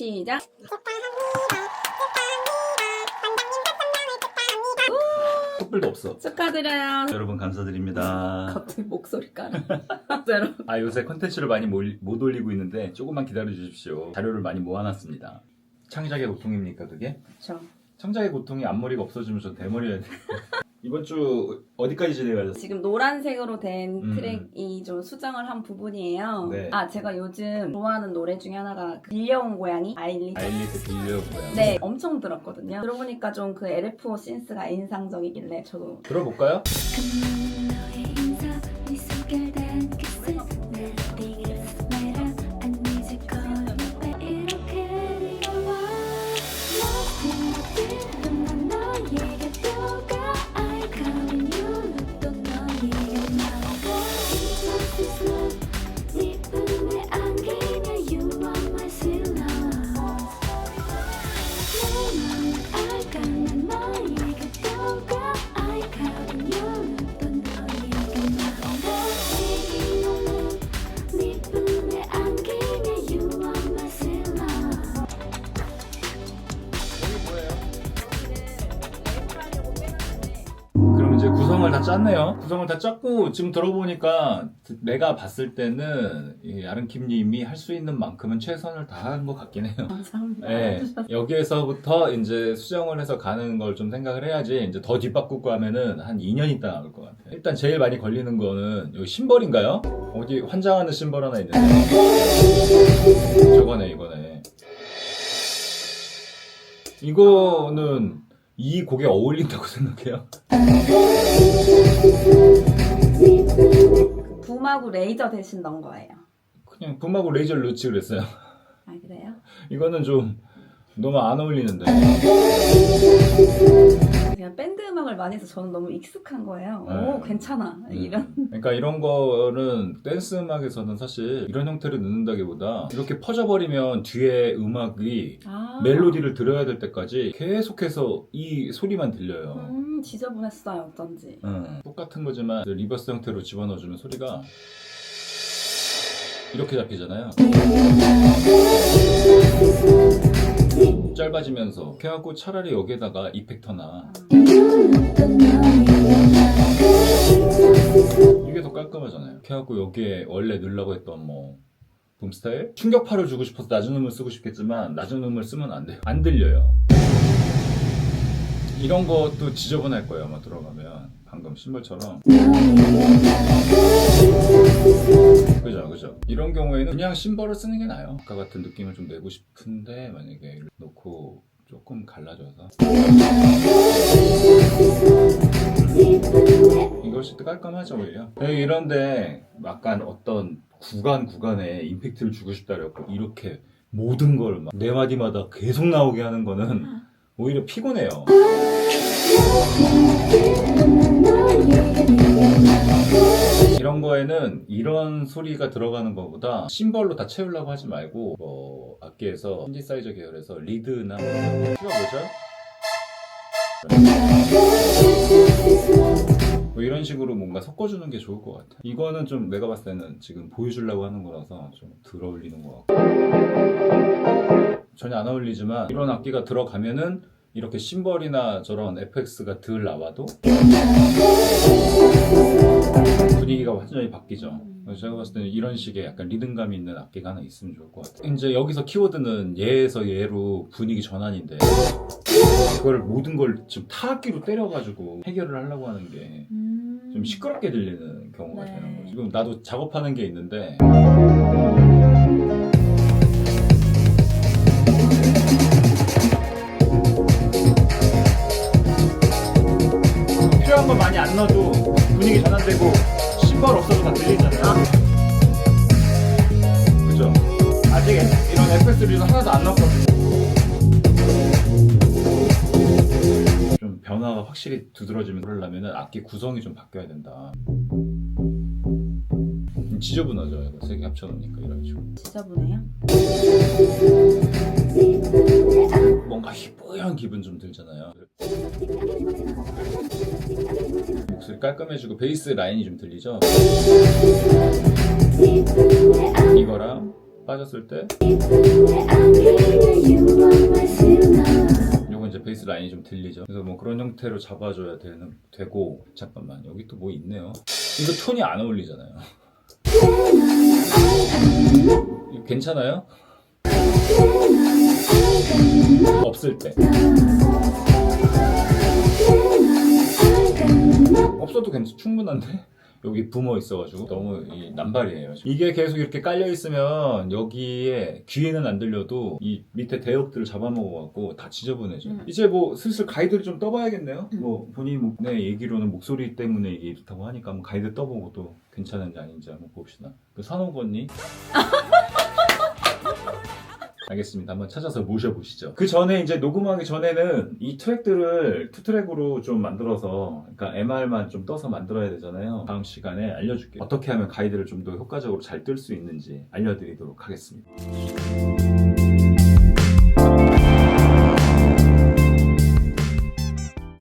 시작. 촛불도 없어. 축하드려요. 여러분 감사드립니다. 갑자기 목소리 까네. 여러분. 아 요새 컨텐츠를 많이 몰- 못 올리고 있는데 조금만 기다려 주십시오. 자료를 많이 모아놨습니다. 창작의 고통입니까 그게? 저 창작의 고통이 앞머리가 없어지면 전 대머리여야 돼. 이번 주 어디까지 진행하셨어요? 지금 노란색으로 된 음. 트랙이 좀 수정을 한 부분이에요. 네. 아 제가 요즘 좋아하는 노래 중에 하나가 그 빌려온 고양이 아일리. 아일리스 빌려고요. 네, 엄청 들었거든요. 들어보니까 좀 그 LFO 신스가 인상적이길래 저도 들어볼까요? 구성을 다 짰네요. 구성을 다 짰고 지금 들어보니까 내가 봤을 때는 이 아름킴님이 할 수 있는 만큼은 최선을 다한 것 같긴 해요. 감사합니다. 네, 여기에서부터 이제 수정을 해서 가는 걸 좀 생각을 해야지 이제 더 뒷바꾸고 하면은 한 2년 있다 나올 것 같아요. 일단 제일 많이 걸리는 거는 여기 심벌인가요? 어디 환장하는 심벌 하나 있는데 저거네 이거네. 이거는 이 곡에 어울린다고 생각해요. 그 붐하고 레이저 대신 넣은 거예요. 그냥 붐하고 레이저를 넣지 그랬어요. 아 그래요? 이거는 좀 너무 안 어울리는데. 그냥 밴드 음악을 많이 해서 저는 너무 익숙한 거예요. 네. 오 괜찮아 이런. 그러니까 이런 거는 댄스 음악에서는 사실 이런 형태를 넣는다기보다 이렇게 퍼져버리면 뒤에 음악이 아. 멜로디를 들어야 될 때까지 계속해서 이 소리만 들려요. 음 지저분했어요 어쩐지. 응. 똑같은 거지만 리버스 형태로 집어넣어주면 소리가 이렇게 잡히잖아요. 짧아지면서 그래갖고 차라리 여기에다가 이펙터나 이게 더 깔끔하잖아요. 그래갖고 여기에 원래 넣으려고 했던 뭐 붐스타일 충격파를 주고 싶어서 낮은 음을 쓰고 싶겠지만 낮은 음을 쓰면 안 돼요. 안 들려요. 이런 것도 지저분할 거예요. 아마 들어가면 방금 신발처럼 그죠 그죠 이런 경우에는 그냥 심벌을 쓰는 게 나아요 아까 같은 느낌을 좀 내고 싶은데 만약에 놓고 조금 갈라져서. 때 깔끔하죠 오히려. 네, 이런데 약간 어떤 구간 구간에 임팩트를 주고 싶다라고 이렇게 모든 걸막네 마디마다 계속 나오게 하는 거는 오히려 피곤해요 이런 거에는 이런 소리가 들어가는 것보다 심벌로 다 채우려고 하지 말고 뭐 악기에서 신디사이저 계열에서 리드나 키가 뭐죠? 뭐 이런 식으로 뭔가 섞어주는 게 좋을 것 같아. 이거는 좀 내가 봤을 때는 지금 보여주려고 하는 거라서 좀 덜 어울리는 것 같고 전혀 안 어울리지만 이런 악기가 들어가면은 이렇게 심벌이나 저런 FX가 덜 나와도 분위기가 완전히 바뀌죠. 그래서 제가 봤을 때는 이런 식의 약간 리듬감 있는 악기가 하나 있으면 좋을 것 같아요. 이제 여기서 키워드는 얘에서 얘로 분위기 전환인데 그걸 모든 걸 지금 타악기로 때려가지고 해결을 하려고 하는 게좀 음. 시끄럽게 들리는 경우가 네. 되는 거죠. 지금 나도 작업하는 게 있는데 거 많이 안 넣어도 분위기 전환되고 신발 없어도 다 들리잖아요. 그죠? 아직 이런 FS3도 하나도 안 넣었거든요. 좀 변화가 확실히 두드러지면 그러려면 악기 구성이 좀 바뀌어야 된다. 좀 지저분하죠, 이거 세개 합쳐놓으니까 이런 식으로. 지저분해요? 뭔가 희뿌연 기분 좀 들잖아요. 목소리 깔끔해지고 베이스 라인이 좀 들리죠? 이거랑 빠졌을 때 요거 이제 베이스 라인이 좀 들리죠. 그래서 뭐 그런 형태로 잡아줘야 되는 되고 잠깐만 여기 또 뭐 있네요. 이거 톤이 안 어울리잖아요. 괜찮아요? 없을 때 없어도 괜찮 충분한데 여기 붐어 있어가지고 너무 이 남발이에요. 이게 계속 이렇게 깔려 있으면 여기에 귀에는 안 들려도 이 밑에 대역들을 잡아먹어갖고 다 지저분해져. 요 음. 이제 뭐 슬슬 가이드를 좀 떠봐야겠네요. 음. 뭐 본인 목- 네, 얘기로는 목소리 때문에 이게 좋다고 하니까 한번 가이드 떠보고 또 괜찮은지 아닌지 한번 봅시다. 그 선호언니 알겠습니다. 한번 찾아서 모셔보시죠. 그 전에 이제 녹음하기 전에는 이 트랙들을 투 트랙으로 좀 만들어서, 그러니까 MR만 좀 떠서 만들어야 되잖아요. 다음 시간에 알려줄게요. 어떻게 하면 가이드를 좀 더 효과적으로 잘 뜰 수 있는지 알려드리도록 하겠습니다.